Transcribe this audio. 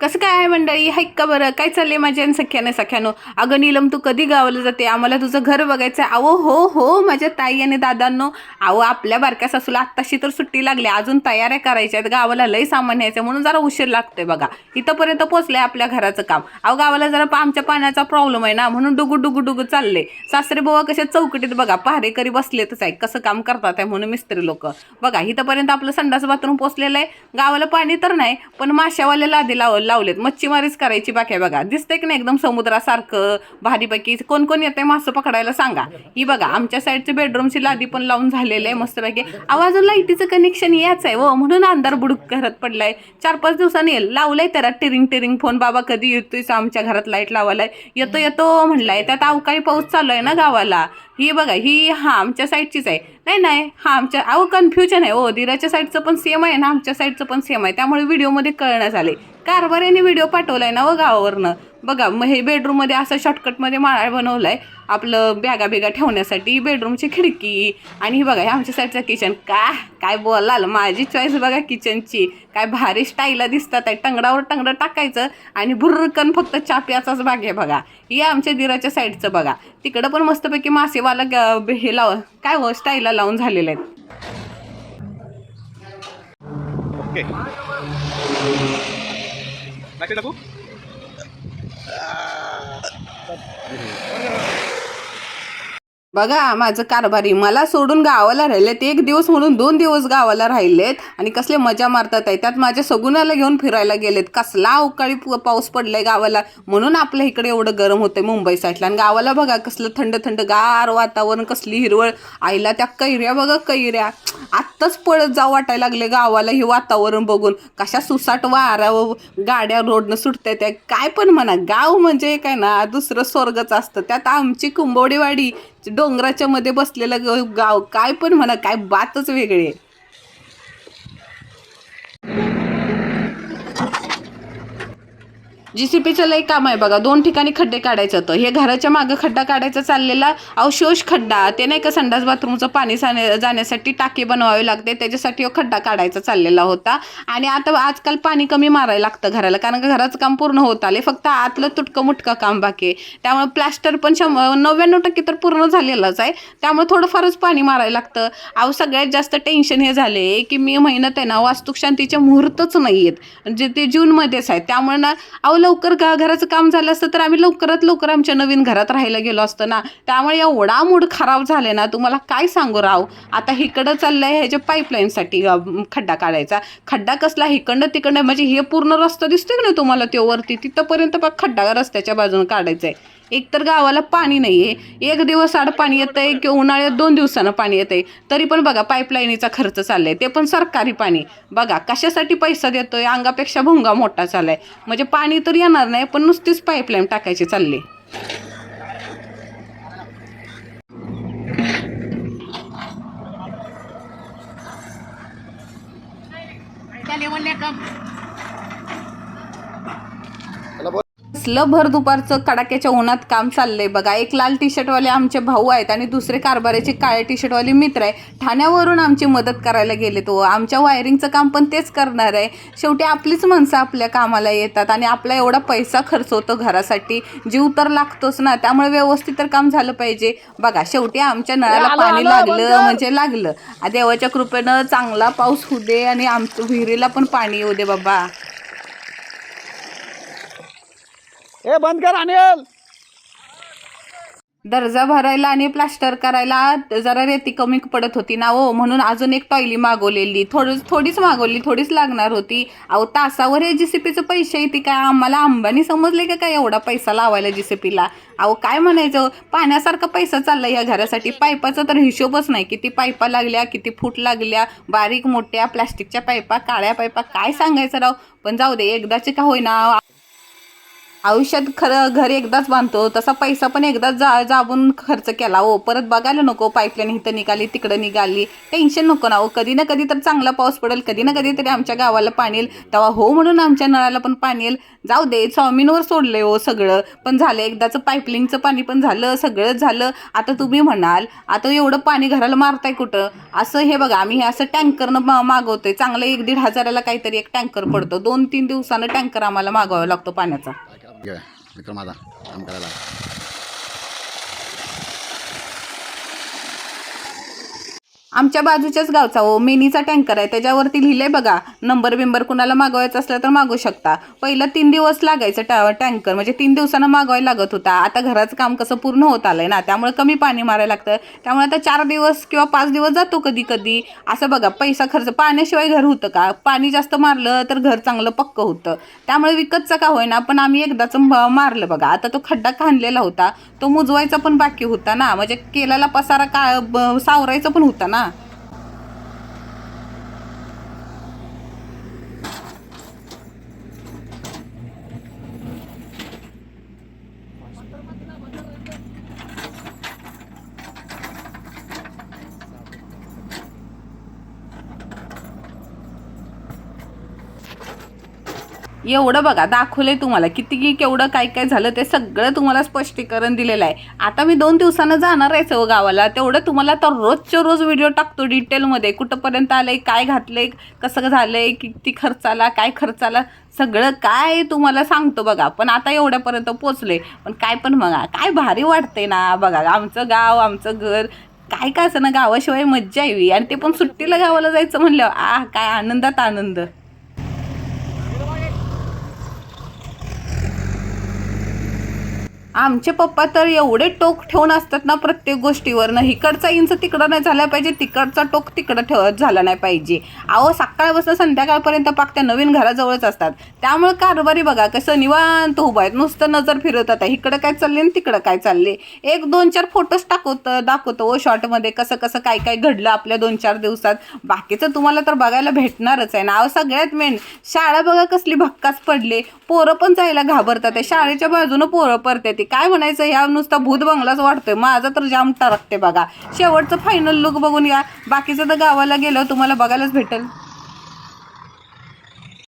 कसं काय आहे मंडळी? हाय का बरं? काय चालले माझ्या आणि सख्याने? सख्यानो? अगं नीलम तू कधी गावाला जाते? आम्हाला तुझं घर बघायचं आहे अहो हो हो माझ्या ताई आणि दादांनो. अहो आपल्या बारक्या सासूला आत्ताशी तर सुट्टी लागली. अजून तयाऱ्या करायच्या आहेत गावाला लई सामान यायचं म्हणून जरा उशीर लागतोय बघा. इथंपर्यंत पोचलंय आपल्या घराचं काम. अहो गावाला जरा आमच्या पाण्याचा प्रॉब्लेम आहे ना म्हणून डुगू डुगू डुगू चालले. सासरे बोवा कशा चौकटीत बघा. पहारेकरी बसलेतच आहे. कसं काम करतात आहे म्हणून मिस्त्री लोक. बघा इथंपर्यंत आपलं संडास बाथरूम पोचलेलं आहे. गावाला पाणी तर नाही पण माशावाल्याला आधी लावलं लावलेत. मच्छीमारीच करायची बाकी आहे बघा. दिसतंय की नाही एकदम समुद्रासारखं भारीपैकी कोण कोण येते मासं पकडायला सांगा. ही बघा आमच्या साईडची बेडरूमची लादी पण लावून झालेलं आहे मस्तपैकी. आवाज लाईटीचं कनेक्शन याच आहे व म्हणून अंधार बुडूक घरात पडलाय. चार पाच दिवसांनी येईल लावलंय त्याला टिरिंग टिरिंग. फोन बाबा कधी येतोय आमच्या घरात लाइट लावायला येतो येतो म्हणलाय. त्यात अवकाळी पाऊस चालू आहे ना गावाला. ही बघा ही हा आमच्या साईडचीच आहे. नाही नाही हा आमच्या अहो कन्फ्युजन आहे. हो दिराच्या साईडचं पण सेम आहे ना आमच्या साईडचं पण सेम आहे. त्यामुळे व्हिडिओमध्ये कळण्यात आले कारभाऱ्याने व्हिडिओ पाठवला आहे ना व गावावरनं. बघा मग हे बेडरूममध्ये असं शॉर्टकटमध्ये माळा बनवलाय. आपलं बॅगा बिगा ठेवण्यासाठी बेडरूमची खिडकी. आणि ही बघा हे आमच्या साईडचं किचन काय काय बोलाल? माझी चॉईस बघा किचनची काय भारी स्टाईला दिसतात. आहे टंगडावर टंगडं टाकायचं आणि भुर्रकन फक्त चाप्याचाच भाग आहे बघा. हे आमच्या दिराच्या साईडचं बघा. तिकडं पण मस्तपैकी मासेवाला हे लाव काय हो स्टाईला लावून झालेले आहेत. ओके. टाकू बघा माझं कारभारी मला सोडून गावाला राहिलेत. एक दिवस म्हणून दोन दिवस गावाला राहिलेत आणि कसले मजा मारतात आहे. त्यात माझ्या सगुणाला घेऊन फिरायला गेलेत. कसला अवकाळी पाऊस पडलाय गावाला. म्हणून आपल्या इकडे एवढं गरम होतंय मुंबई साईडला आणि गावाला बघा कसलं थंड थंड गार वातावरण कसली हिरवळ. आईला त्या कैऱ्या बघा कैऱ्या. आत्ताच पळत जाऊ वाटायला लागले गावाला हे वातावरण बघून. कशा सुसाट वारा गाड्या रोडनं सुटत्या त्या. काय पण म्हणा गाव म्हणजे काय ना दुसरं स्वर्गच असतं. त्यात आमची कुंभवडेवाडी डोंगराच्या मध्ये बसलेलं ग- गाव. काय पण म्हणा काय बातच वेगळी आहे. जी सी पीचं लई काम आहे बघा. दोन ठिकाणी खड्डे काढायचं होतं. हे घराच्या मागं खड्डा काढायचा चाललेला अवशोष खड्डा. ते नाही का संडास बाथरूमचं पाणी जाण्या- जाण्यासाठी टाकी बनवावी लागते. त्याच्यासाठी हो खड्डा काढायचा चाललेला होता. आणि आता आजकाल पाणी कमी मारायला लागतं घराला. कारण का घराचं काम पूर्ण होत आले फक्त आतलं तुटकं मुटकं काम बाकी आहे. त्यामुळे प्लास्टर पण शं नव्याण्णव टक्के तर पूर्ण झालेलंच आहे. त्यामुळे थोडंफारच पाणी मारायला लागतं. अहो सगळ्यात जास्त टेन्शन हे झाले की मी महिन्यात आहे ना वास्तुक शांतीचे मुहूर्तच नाही आहेत जे ते जूनमध्येच आहे. त्यामुळे ना अहो लवकर गा घराचं काम झालं असतं तर आम्ही लवकरात लवकर आमच्या नवीन घरात राहायला गेलो असतो ना. त्यामुळे एवढा मूड खराब झाले ना तुम्हाला काय सांगू राव? आता हिकडं चाललंय ह्याच्या पाईपलाईनसाठी खड्डा काढायचा. खड्डा कसला हिकडं तिकडं म्हणजे हे पूर्ण रस्ता दिसतोय ना तुम्हाला तो वरती? तिथंपर्यंत बघ खड्डा रस्त्याच्या बाजूने काढायचा आहे एक तर गावाला पाणी नाही आहे एक दिवस आड पाणी येतं आहे किंवा उन्हाळ्यात दोन दिवसानं पाणी येतं आहे तरी पण बघा पाईपलाईनीचा खर्च चाललाय. ते पण सरकारी पाणी. बघा कशासाठी पैसा देतोय? अंगापेक्षा भुंगा मोठा चाललाय. म्हणजे पाणी तर येणार नाही पण नुसतीच पाईपलाईन टाकायची चालली. कसलं भर दुपारचं कडाक्याच्या उन्हात काम चाललंय बघा. एक लाल टी शर्टवाले आमचे भाऊ आहेत आणि दुसरे कारभाराचे काळे टी शर्टवाले मित्र आहे ठाण्यावरून आमची मदत करायला गेले तो आमच्या वायरिंगचं काम पण तेच करणार आहे. शेवटी आपलीच माणसं आपल्या कामाला येतात आणि आपला एवढा पैसा खर्च होतो घरासाठी. जीव तर लागतोच ना. त्यामुळे व्यवस्थित तर काम झालं पाहिजे. बघा शेवटी आमच्या नळाला पाणी लागलं म्हणजे लागलं. देवाच्या कृपेनं चांगला पाऊस होऊ दे आणि आमच्या विहिरीला पण पाणी येऊ दे बाबा. ए बंद कर अनिल. दर्जा भरायला आणि प्लास्टर करायला जरा रेती कमी पडत होती ना हो म्हणून अजून एक टॉयली मागवलेली. थोडी थोडीच मागवली थोडीच लागणार होती. अहो तासावर हे जीसीपीचे पैसे येते काय? आम्हाला अंबानी समजले का काय एवढा पैसा लावायला जीसीपीला अहो काय म्हणायचं? पाण्यासारखा पैसा चालला या घरासाठी. पाईपाचा तर हिशोबच नाही. किती पाईपा लागल्या किती फूट लागल्या बारीक मोठ्या प्लास्टिकच्या पाईपा काळ्या पाईपा काय सांगायचं राव? पण जाऊ दे एकदाचे का होईना? आयुष्यात खरं घर एकदाच बांधतो तसा पैसा पण एकदाच जा जाबून खर्च केला हो परत बघायला नको पाईपलाईन इथं निघाली तिकडं निघाली. टेन्शन नको ना हो कधी ना कधी तर चांगला पाऊस पडेल कधी ना कधी तरी आमच्या गावाला पाणी येईल तेव्हा हो म्हणून आमच्या नळाला पण पाणी येईल जाऊ दे स्वामींवर सोडलंय हो सगळं. पण झालं एकदाचं पाईपलाईनचं पाणी पण झालं सगळंच झालं. आता तुम्ही म्हणाल आता एवढं पाणी घराला मारताय कुठं? असं हे बघा आम्ही हे असं टँकरनं मा मागवतोय. चांगलं एक दीड हजाराला काहीतरी एक टँकर पडतो. दोन तीन दिवसानं टँकर आम्हाला मागवावा लागतो पाण्याचा. विक्रम माझा काम करायला. आमच्या बाजूच्याच गावचा हो मिनीचा टँकर आहे. त्याच्यावरती लिहिलंय बघा नंबर बिंबर कुणाला मागवायचं असलं तर मागू शकता. पहिलं तीन दिवस लागायचं टा टँकर म्हणजे तीन दिवसानं मागवायला लागत होता. आता घराचं काम कसं पूर्ण होत आलं आहे ना त्यामुळे कमी पाणी मारायला लागतं. त्यामुळे आता चार दिवस किंवा पाच दिवस जातो कधी कधी असं बघा पैसा खर्च पाण्याशिवाय घर होतं का? पाणी जास्त मारलं तर घर चांगलं पक्क होतं. त्यामुळे विकतचं का होईना पण आम्ही एकदाचं म- मारलं बघा. आता तो खड्डा खाणलेला होता. तो मुजवायचा पण बाकी होता ना. म्हणजे केलेला पसारा का ब- सावरायचा पण होता ना. एवढं बघा दाखवलंय तुम्हाला. किती की केवढं काय काय झालं ते सगळं तुम्हाला स्पष्टीकरण दिलेलं आहे. आता मी दोन दिवसानं जाणार आहे सव गावाला. तेवढं तुम्हाला तर रोजच्या रोज व्हिडिओ टाकतो डिटेलमध्ये कुठंपर्यंत आलं आहे काय घातलं आहे कसं झालं आहे किती खर्च आला काय खर्च आला सगळं काय तुम्हाला सांगतो बघा. पण आता एवढ्यापर्यंत पोचले पण काय पण बघा काय भारी वाटते ना. बघा आमचं गाव आमचं घर काय काय असं ना गावाशिवाय मज्जा यावी. आणि ते पण सुट्टीला गावाला जायचं म्हणलं आ काय आनंदात आनंद. आमचे पप्पा तर एवढे टोक ठेवून असतात ना प्रत्येक गोष्टीवरनं. इकडचा इंच तिकडं नाही झाला पाहिजे तिकडचा टोक तिकडं ठेवत झाला नाही पाहिजे. अहो सकाळपासून संध्याकाळपर्यंत पाक त्या नवीन घराजवळच असतात. त्यामुळे कारभारी बघा कसं निवांत उभा आहेत. नुसतं नजर फिरवत आता इकडं काय चालले आणि तिकडं काय चालले एक दोन चार फोटोज टाकवतं दाखवतो हो, ओ शॉर्टमध्ये कसं कसं काय काय घडलं आपल्या दोन चार दिवसात. बाकीचं तुम्हाला तर बघायला भेटणारच आहे ना. अहो सगळ्यात मेन शाळा बघा कसली भक्काच पडले. पोरं पण जायला घाबरतात. आहे. शाळेच्या बाजूनं पोरं पडते काय म्हणायचं? ह्या नुसता भूत बंगलाच वाटतोय माझा तर जाम टारकते बघा. शेवटचं फायनल लुक बघून या. बाकीचं तर गावाला गेलं तुम्हाला बघायलाच भेटेल.